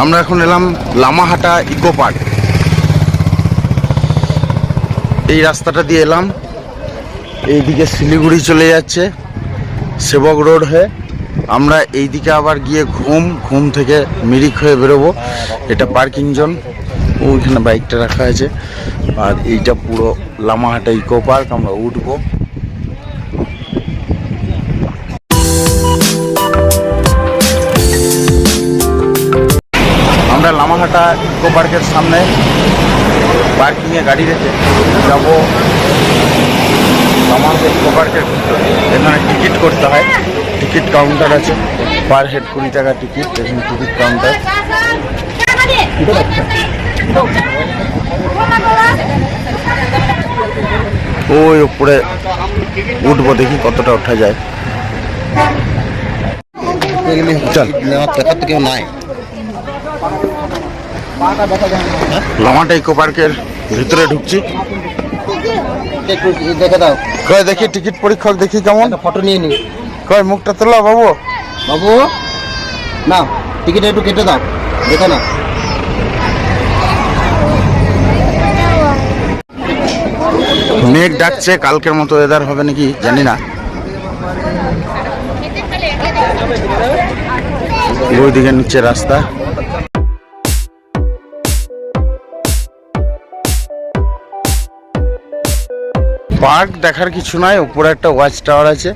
আমরা এখন এলাম লামাহাটা ইকো পার্ক। এই রাস্তাটা দিয়ে এলাম। এইদিকে শিলিগুড়ি চলে যাচ্ছে, সেবক রোড হয়ে। আমরা এইদিকে আবার গিয়ে ঘুম ঘুম থেকে মিরিক হয়ে বেরোবো। এটা পার্কিং জোন। ওইখানে বাইকটা রাখা আছে। আর এইটা পুরো লামাহাটা ইকো পার্ক, আমরা উঠবো। লামাহাটা ইকো পার্কের সামনে পার্কিংয়ে গাড়ি রেখে যাব। লামাহাটা ইকো পার্কের ভিতরে। এখানে টিকিট করতে হয়। টিকিট কাউন্টার আছে। পার হেড কুড়ি টাকা টিকিট এখানে টিকিট কাউন্টার। ওই উপরে উঠবো দেখি কতটা ওঠা যায়। চল। দেখার তো কেউ নাই। লামাটা ইকো পার্কের ভিতরে ঢুকছি। দেখে দাও। কয় দেখি টিকিট পরীক্ষক দেখি কেমন। ফটো নিয়ে নি। কয় মুখটা তোলা বাবু। বাবু না টিকিট একটু কেটে দাও। দেখে না। মেঘ ডাকছে কালকের মতো ওয়েদার হবে নাকি জানি না। ওইদিকে নিচে রাস্তা। পার্ক দেখার কিছু নাই উপরে একটা ওয়াচ টাওয়ার আছে।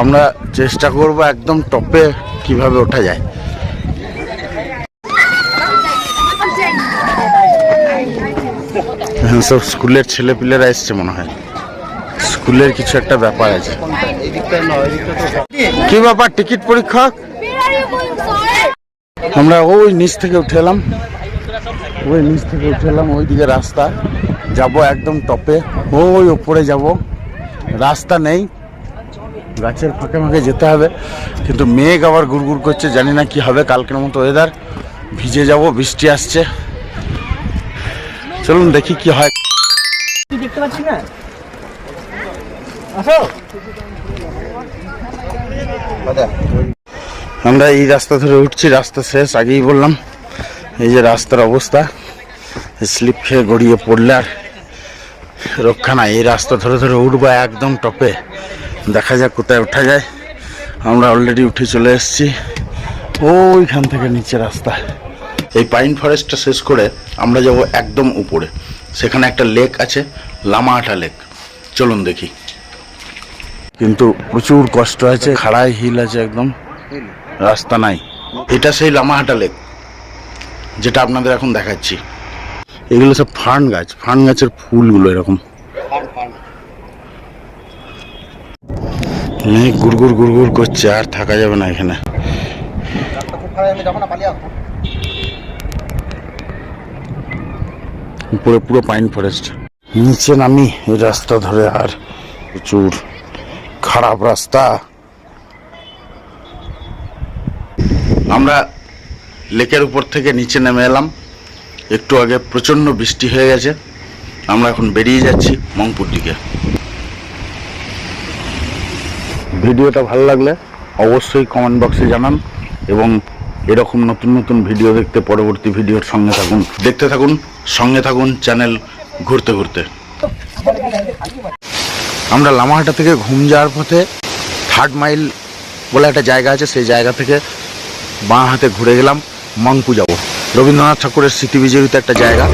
আমরা চেষ্টা করব একদম টপে কীভাবে ওঠা যায়। হ্যাঁ, সব স্কুলের ছেলে পিলেরা এসছে মনে হয়। স্কুলের কিছু একটা ব্যাপার আছে। কি ব্যাপার টিকিট পরীক্ষক? আমরা ওই নিচ থেকে উঠে এলাম। ওই নিচ থেকে উঠে এলাম ওইদিকে রাস্তা। যাব একদম টপে। ওই উপরে যাব। রাস্তা নেই। গাছের ফাঁকে ফাঁকে যেতে হবে। কিন্তু মেঘ আবার গুড়গুড় করছে জানি না কি হবে। কালকের মতো ওয়েদার ভিজে যাব বৃষ্টি আসছে। চলুন দেখি কি হয়। দেখতে পাচ্ছি না? আমরা এই রাস্তা ধরে উঠছি রাস্তা শেষ আগেই বললাম। এই যে রাস্তার অবস্থা স্লিপ খেয়ে গড়িয়ে পড়লে আর রক্ষা নাই, এই রাস্তা ধরে ধরে উঠবো একদম টপে। দেখা যাক কোথায় ওঠা যায়। আমরা অলরেডি উঠে চলে এসেছি। ওইখান থেকে নিচে রাস্তা। এই পাইন ফরেস্টটা শেষ করে আমরা যাব একদম উপরে। সেখানে একটা লেক আছে, লামাহাটা লেক চলুন দেখি। কিন্তু প্রচুর কষ্ট আছে খাড়াই হিল আছে একদম। রাস্তা নাই। এটা সেই লামাহাটা লেক যেটা আপনাদের এখন দেখাচ্ছি। এগুলো সব ফার্ন গাছ, ফার্ন গাছের ফুলগুলো এরকম। গুড়গুড় গুড়গুড় করছে, আর থাকা যাবে না এখানে। উপরে পুরো পাইন ফরেস্ট। নিচে নামি, এই রাস্তা ধরে আর প্রচুর খারাপ রাস্তা। আমরা লেকের উপর থেকে নিচে নেমে এলাম। একটু আগে প্রচণ্ড বৃষ্টি হয়ে গেছে। আমরা এখন বেরিয়ে যাচ্ছি মংপুর দিকে। ভিডিওটা ভালো লাগলে অবশ্যই কমেন্ট বক্সে জানান এবং এরকম নতুন নতুন ভিডিও দেখতে পরবর্তী ভিডিওর সঙ্গে থাকুন। দেখতে থাকুন, সঙ্গে থাকুন চ্যানেল ঘুরতে ঘুরতে। আমরা লামাহাটা থেকে ঘুম যাওয়ার পথে থার্ড মাইল বলে একটা জায়গা আছে, সেই জায়গা থেকে বাঁ হাতে ঘুরে গেলাম। মাংপু যাব। রবীন্দ্রনাথ ঠাকুরের স্মৃতি বিজড়িত একটা জায়গা।